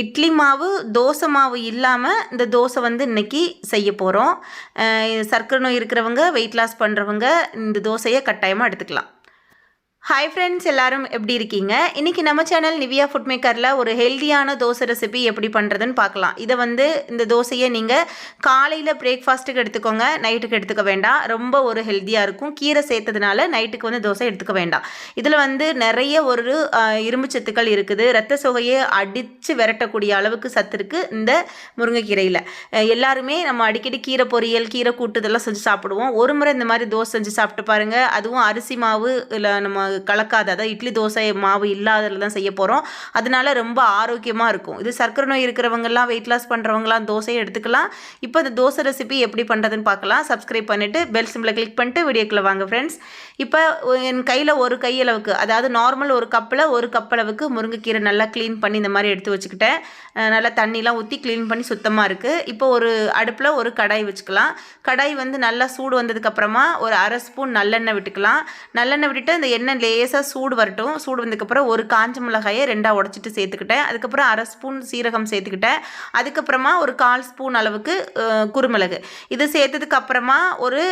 இட்லி மாவு தோசை மாவு இல்லாமல் இந்த தோசை வந்து இன்னைக்கு செய்ய போகிறோம் சர்க்கரை நோய் இருக்கிறவங்க வெயிட் லாஸ் பண்ணுறவங்க இந்த தோசையை கட்டாயமாக எடுத்துக்கலாம். ஹாய் ஃப்ரெண்ட்ஸ் எல்லாரும் எப்படி இருக்கீங்க? இன்றைக்கி நம்ம சேனல் நிவியா ஃபுட் மேக்கரில் ஒரு ஹெல்தியான தோசை ரெசிபி எப்படி பண்ணுறதுன்னு பார்க்கலாம். இதை வந்து இந்த தோசையை நீங்கள் காலையில் பிரேக்ஃபாஸ்ட்டுக்கு எடுத்துக்கோங்க நைட்டுக்கு எடுத்துக்க வேண்டாம். ரொம்ப ஒரு ஹெல்த்தியாக இருக்கும். கீரை சேர்த்ததுனால நைட்டுக்கு வந்து தோசை எடுத்துக்க வேண்டாம். இதில் வந்து நிறைய ஒரு இரும்பு சத்துக்கள் இருக்குது. ரத்த சோகையை அடித்து விரட்டக்கூடிய அளவுக்கு சத்து இருக்குது இந்த முருங்கைக்கீரையில். எல்லாருமே நம்ம அடிக்கடி கீரை பொரியல் கீரை கூட்டு இதெல்லாம் செஞ்சு சாப்பிடுவோம். ஒரு முறை இந்த மாதிரி தோசை செஞ்சு சாப்பிட்டு பாருங்கள் அதுவும் அரிசி மாவு இல்லை நம்ம கலக்காத அதாவது இட்லி தோசை மாவு இல்லாததில் தான் செய்ய போகிறோம் அதனால ரொம்ப ஆரோக்கியமாக இருக்கும். இது சர்க்கரை நோய் இருக்கிறவங்கலாம் வெயிட் லாஸ் பண்ணுறவங்களாம் தோசையை எடுத்துக்கலாம். இப்போ இந்த தோசை ரெசிபி எப்படி பண்ணுறதுன்னு பார்க்கலாம். சப்ஸ்கிரைப் பண்ணிவிட்டு பெல் சிம்பில் கிளிக் பண்ணிட்டு வீடியோக்குள்ளே வாங்க ஃப்ரெண்ட்ஸ் இப்போ என் கையில் ஒரு கையளவுக்கு அதாவது நார்மல் ஒரு கப்பில் ஒரு கப் அளவுக்கு முருங்கைக்கீரை நல்லா க்ளீன் பண்ணி இந்த மாதிரி எடுத்து வச்சுக்கிட்டேன். நல்லா தண்ணிலாம் ஊற்றி க்ளீன் பண்ணி சுத்தமாக இருக்குது இப்போ ஒரு அடுப்பில் ஒரு கடாய் வச்சுக்கலாம். கடாய் வந்து நல்லா சூடு வந்ததுக்கப்புறமா ஒரு அரை ஸ்பூன் நல்லெண்ணெய் விட்டுக்கலாம். நல்லெண்ணெய் விட்டுட்டு அந்த எண்ணெய் லேசாக சூடு வரட்டும். சூடு வந்ததுக்கப்புறம் ஒரு காஞ்ச மிளகாயை ரெண்டாக உடச்சிட்டு சேர்த்துக்கிட்டேன். அதுக்கப்புறம் அரை ஸ்பூன் சீரகம் சேர்த்துக்கிட்டேன். அதுக்கப்புறமா ஒரு கால் ஸ்பூன் அளவுக்கு குறுமிளகு குருமிளகு. இது சேர்த்ததுக்கு அப்புறமா ஒரு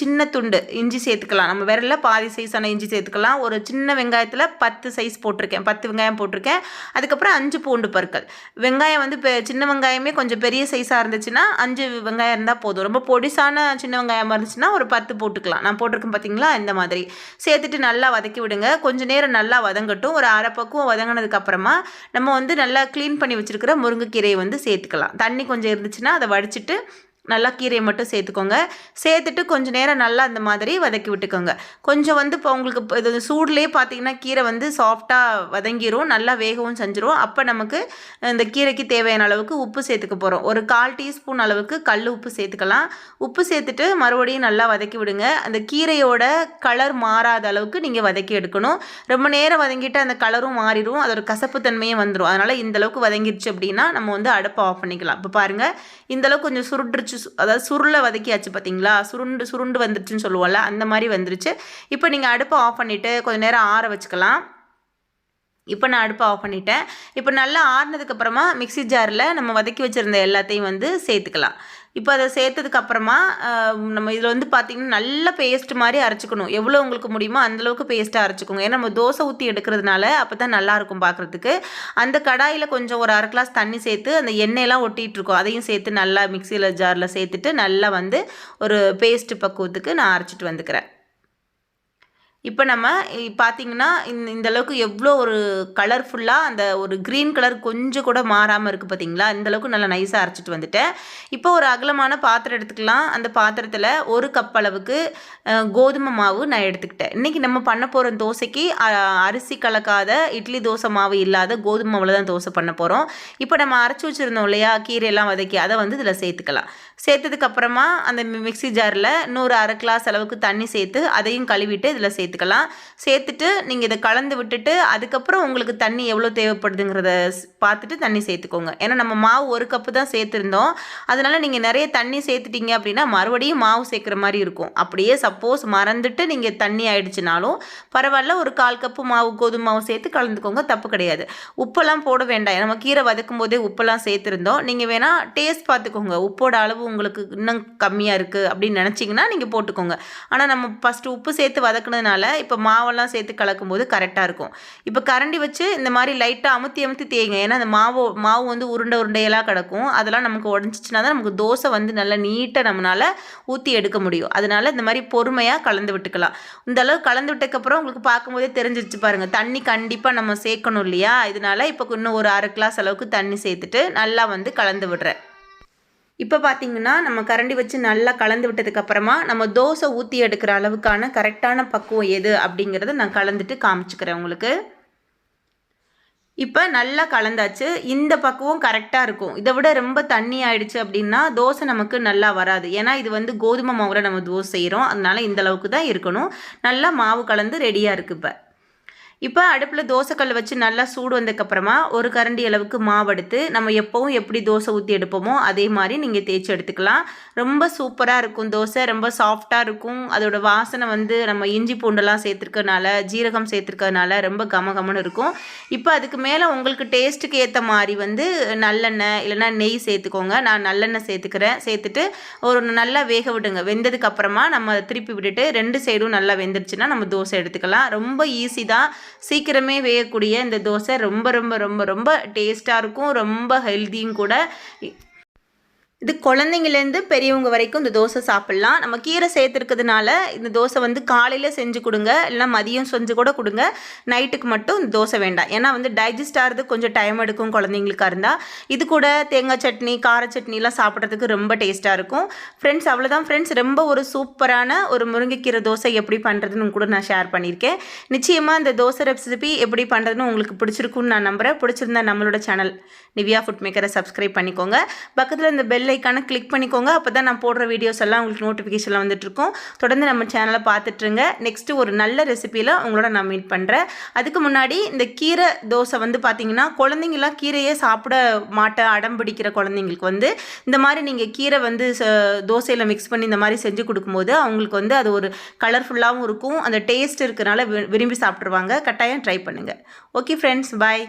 சின்ன துண்டு இஞ்சி சேர்த்துக்கலாம். நம்ம விரலில் பாதி சைஸான இஞ்சி சேர்த்துக்கலாம். ஒரு சின்ன வெங்காயத்தில் பத்து சைஸ் போட்டிருக்கேன். பத்து வெங்காயம் போட்டிருக்கேன். அதுக்கப்புறம் அஞ்சு பூண்டு பற்கள். வெங்காயம் வந்து இப்போ சின்ன வெங்காயமே கொஞ்சம் பெரிய சைஸாக இருந்துச்சுன்னா அஞ்சு வெங்காயம் இருந்தால் போதும். ரொம்ப பொடிசான சின்ன வெங்காயமாக இருந்துச்சுன்னா ஒரு பத்து போட்டுக்கலாம். நான் போட்டிருக்கேன் பார்த்தீங்களா இந்த மாதிரி. சேர்த்துட்டு நல்லா வதக்கி விடுங்க. கொஞ்சம் நேரம் நல்லா வதங்கட்டும். ஒரு அரை பக்குவம் வதங்கினதுக்கு அப்புறமா நம்ம வந்து நல்லா க்ளீன் பண்ணி வச்சுருக்கிற முருங்கைக்கீரையை வந்து சேர்த்துக்கலாம். தண்ணி கொஞ்சம் இருந்துச்சுன்னா அதை வடிச்சிட்டு நல்லா கீரையை மட்டும் சேர்த்துக்கோங்க. சேர்த்துட்டு கொஞ்சம் நேரம் நல்லா அந்த மாதிரி வதக்கி விட்டுக்கோங்க. கொஞ்சம் வந்து இப்போ உங்களுக்கு இப்போ இது சூடுலேயே பார்த்தீங்கன்னா கீரை வந்து சாஃப்டாக வதங்கிரும் நல்லா வேகவும் செஞ்சிரும். அப்போ நமக்கு இந்த கீரைக்கு தேவையான அளவுக்கு உப்பு சேர்த்துக்க போகிறோம் ஒரு கால் டீஸ்பூன் அளவுக்கு கல் உப்பு சேர்த்துக்கலாம். உப்பு சேர்த்துட்டு மறுபடியும் நல்லா வதக்கி விடுங்க. அந்த கீரையோட கலர் மாறாத அளவுக்கு நீங்கள் வதக்கி எடுக்கணும். ரொம்ப நேரம் வதங்கிட்டு அந்த கலரும் மாறிடும். அதோட கசப்பு தன்மையும் வந்துடும் அதனால் இந்த அளவுக்கு வதங்கிடுச்சு அப்படின்னா நம்ம வந்து அடுப்பை ஆஃப் பண்ணிக்கலாம். இப்போ பாருங்கள் இந்த அளவுக்கு கொஞ்சம் சுருட்டுருச்சு வந்துருச்சு அதாவது சுருளை வதக்கியாச்சு பார்த்தீங்களா சுருண்டு சுருண்டு வந்துருச்சுன்னு சொல்லுவோம்ல அந்த மாதிரி வந்துருச்சு. இப்போ நீங்கள் அடுப்பை ஆஃப் பண்ணிவிட்டு கொஞ்சம் நேரம் ஆற வச்சுக்கலாம். இப்போ நான் அடுப்பை ஆஃப் பண்ணிட்டேன். இப்போ நல்லா ஆறுனதுக்கப்புறமா மிக்ஸி ஜாரில் நம்ம வதக்கி வச்சுருந்த எல்லாத்தையும் வந்து சேர்த்துக்கலாம். இப்போ அதை சேர்த்ததுக்கப்புறமா நம்ம இதில் வந்து பார்த்திங்கன்னா நல்ல பேஸ்ட் மாதிரி அரைச்சிக்கணும். எவ்வளோ உங்களுக்கு முடியுமோ அந்தளவுக்கு பேஸ்ட்டாக அரைச்சிக்கோங்க. ஏன்னா நம்ம தோசை ஊற்றி எடுக்கிறதுனால அப்போ தான் நல்லாயிருக்கும் பார்க்குறதுக்கு. அந்த கடாயில் கொஞ்சம் ஒரு அரை கிளாஸ் தண்ணி சேர்த்து அந்த எண்ணெயெல்லாம் ஒட்டிகிட்ருக்கோம் அதையும் சேர்த்து நல்லா மிக்சியில் ஜாரில் சேர்த்துட்டு நல்லா வந்து ஒரு பேஸ்ட்டு பக்குவத்துக்கு நான் அரைச்சிட்டு வந்துக்கிறேன். இப்போ நம்ம இ- பார்த்தீங்கன்னா இந்த இந்த அளவுக்கு எவ்வளோ ஒரு கலர்ஃபுல்லாக அந்த ஒரு க்ரீன் கலர் கொஞ்சம் கூட மாறாமல் இருக்குது பார்த்தீங்களா இந்தளவுக்கு நல்லா நைஸாக அரைச்சிட்டு வந்துட்டேன். இப்போ ஒரு அகலமான பாத்திரம் எடுத்துக்கலாம். அந்த பாத்திரத்தில் ஒரு கப் அளவுக்கு கோதுமை மாவு நான் எடுத்துக்கிட்டேன். இன்றைக்கி நம்ம பண்ண போகிற தோசைக்கு அரிசி கலக்காத இட்லி தோசை மாவு இல்லாத கோதுமை மாவில் தான் தோசை பண்ண போகிறோம் இப்போ நம்ம அரைச்சி வச்சுருந்தோம் இல்லையா? கீரையெல்லாம் வதக்கி அதை வந்து இதில் சேர்த்துக்கலாம். சேர்த்ததுக்கப்புறமா அந்த மிக்சி மிக்ஸி ஜாரில் இன்னொரு அரை கிளாஸ் அளவுக்கு தண்ணி சேர்த்து அதையும் கழுவிட்டு இதில் சேர்த்துக்கலாம் சேர்த்துட்டு நீங்கள் இதை கலந்து விட்டுட்டு அதுக்கப்புறம் உங்களுக்கு தண்ணி எவ்வளோ தேவைப்படுதுங்கிறத பார்த்துட்டு தண்ணி சேர்த்துக்கோங்க. ஏன்னா நம்ம மாவு ஒரு கப்பு தான் சேர்த்துருந்தோம். அதனால் நீங்கள் நிறைய தண்ணி சேர்த்துட்டீங்க அப்படின்னா மறுபடியும் மாவு சேர்க்குற மாதிரி இருக்கும். அப்படியே சப்போஸ் மறந்துட்டு நீங்கள் தண்ணி ஆயிடுச்சுனாலும் பரவாயில்ல ஒரு கால் கப்பு மாவு கோதுமை மாவு சேர்த்து கலந்துக்கோங்க தப்பு கிடையாது. உப்பெல்லாம் போட வேண்டாம். நம்ம கீரை வதக்கும் போதே உப்பெல்லாம் சேர்த்துருந்தோம். நீங்கள் வேணால் டேஸ்ட் பார்த்துக்கோங்க. உப்போட அளவு உங்களுக்கு இன்னும் கம்மியாக இருக்குது அப்படின்னு நினச்சிங்கன்னா நீங்கள் போட்டுக்கோங்க. ஆனால் நம்ம ஃபஸ்ட்டு உப்பு சேர்த்து வதக்குனதுனால இப்போ மாவெல்லாம் சேர்த்து கலக்கும்போது கரெக்டாக இருக்கும். இப்போ கரண்டி வச்சு இந்த மாதிரி லைட்டாக அமுத்தி அமுத்தி தேய்ங்க. ஏன்னா அந்த மாவு மாவு வந்து உருண்டை உருண்டையெல்லாம் கிடக்கும். அதெல்லாம் நமக்கு உடஞ்சிச்சின்னா தான் நமக்கு தோசை வந்து நல்லா நீட்டாக நம்மளால் ஊற்றி எடுக்க முடியும். அதனால இந்த மாதிரி பொறுமையாக கலந்து விட்டுக்கலாம். இந்த அளவு கலந்து விட்டக்கப்புறம் உங்களுக்கு பார்க்கும்போதே தெரிஞ்சிருச்சு பாருங்கள் தண்ணி கண்டிப்பாக நம்ம சேர்க்கணும் இல்லையா? இதனால இப்போ இன்னும் ஒரு அரை கிளாஸ் அளவுக்கு தண்ணி சேர்த்துட்டு நல்லா வந்து கலந்து விடுறேன். இப்போ பார்த்திங்கன்னா நம்ம கரண்டி வச்சு நல்லா கலந்து விட்டதுக்கப்புறமா நம்ம தோசை ஊற்றி எடுக்கிற அளவுக்கான கரெக்டான பக்குவம் எது அப்படிங்கிறத நான் கலந்துட்டு காமிச்சுக்கிறேன் உங்களுக்கு. இப்போ நல்லா கலந்தாச்சு. இந்த பக்குவம் கரெக்டாக இருக்கும். இதை விட ரொம்ப தண்ணி ஆயிடுச்சு அப்படின்னா தோசை நமக்கு நல்லா வராது. ஏன்னா இது வந்து கோதுமை மாவில் நம்ம தோசை செய்கிறோம் அதனால இந்த அளவுக்கு தான் இருக்கணும். நல்லா மாவு கலந்து ரெடியாக இருக்குது இப்போ. இப்போ அடுப்பில் தோசைக்கல் வச்சு நல்லா சூடு வந்ததுக்கப்புறமா ஒரு கரண்டி அளவுக்கு மாவு எடுத்து நம்ம எப்போவும் எப்படி தோசை ஊற்றி எடுப்போமோ அதே மாதிரி நீங்கள் தேய்ச்சி எடுத்துக்கலாம். ரொம்ப சூப்பராக இருக்கும் தோசை ரொம்ப சாஃப்டாக இருக்கும். அதோட வாசனை வந்து நம்ம இஞ்சி பூண்டெல்லாம் சேர்த்துருக்கனால ஜீரகம் சேர்த்துருக்கறனால ரொம்ப கம கமன்னு இருக்கும். இப்போ அதுக்கு மேலே உங்களுக்கு டேஸ்ட்டுக்கு ஏற்ற மாதிரி வந்து நல்லெண்ணெய் இல்லைன்னா நெய் சேர்த்துக்கோங்க. நான் நல்லெண்ணெய் சேர்த்துக்கிறேன். சேர்த்துட்டு ஒரு நல்லா வேக விடுங்க. வெந்ததுக்கு அப்புறமா நம்ம அதை திருப்பி விட்டுட்டு ரெண்டு சைடும் நல்லா வெந்துருச்சுன்னா நம்ம தோசை எடுத்துக்கலாம். ரொம்ப ஈஸி தான். சீக்கிரமே வேகக்கூடிய இந்த தோசை ரொம்ப ரொம்ப ரொம்ப ரொம்ப டேஸ்ட்டாக இருக்கும். ரொம்ப ஹெல்த்தியும் கூட. இது குழந்தைங்கலேருந்து பெரியவங்க வரைக்கும் இந்த தோசை சாப்பிட்லாம். நம்ம கீரை சேர்த்துருக்கிறதுனால இந்த தோசை வந்து காலையில் செஞ்சு கொடுங்க இல்லைனா மதியம் செஞ்சு கூட கொடுங்க. நைட்டுக்கு மட்டும் இந்த தோசை வேண்டாம். ஏன்னா வந்து டைஜஸ்ட் ஆகிறது கொஞ்சம் டைம் எடுக்கும் குழந்தைங்களுக்காக இருந்தால் இது கூட தேங்காய் சட்னி கார சட்னிலாம் சாப்பிட்றதுக்கு ரொம்ப டேஸ்ட்டாக இருக்கும். ஃப்ரெண்ட்ஸ் அவ்வளோதான் ஃப்ரெண்ட்ஸ் ரொம்ப ஒரு சூப்பரான ஒரு முருங்கைக்கீரை தோசை எப்படி பண்ணுறதுன்னு கூட நான் ஷேர் பண்ணியிருக்கேன். நிச்சயமாக இந்த தோசை ரெசிபி எப்படி பண்ணுறதுன்னு உங்களுக்கு பிடிச்சிருக்குன்னு நான் நம்புகிறேன் பிடிச்சிருந்தா நம்மளோட சேனல் நிவ்யா ஃபுட் மேக்கரை சப்ஸ்கிரைப் பண்ணிக்கோங்க. பக்கத்தில் இந்த பெல்லை ஐக்கானை கிளிக் பண்ணிக்கோங்க. அப்போ தான் நான் போடுற வீடியோஸ் எல்லாம் உங்களுக்கு நோட்டிஃபிகேஷனில் வந்துட்டுருக்கும். தொடர்ந்து நம்ம சேனலை பார்த்துட்ருங்க நெக்ஸ்ட்டு ஒரு நல்ல ரெசிப்பியில் உங்களோட நான் மீட் பண்ணுறேன் அதுக்கு முன்னாடி இந்த கீரை தோசை வந்து பார்த்திங்கன்னா குழந்தைங்களாம் கீரையே சாப்பிட மாட்ட அடம் பிடிக்கிற குழந்தைங்களுக்கு வந்து இந்த மாதிரி நீங்கள் கீரை வந்து தோசையில் மிக்ஸ் பண்ணி இந்த மாதிரி செஞ்சு கொடுக்கும்போது அவங்களுக்கு வந்து அது ஒரு கலர்ஃபுல்லாகவும் இருக்கும். அந்த டேஸ்ட் இருக்கிறனால வி- விரும்பி சாப்பிட்ருவாங்க கட்டாயம் ட்ரை பண்ணுங்கள் ஓகே ஃப்ரெண்ட்ஸ் பாய்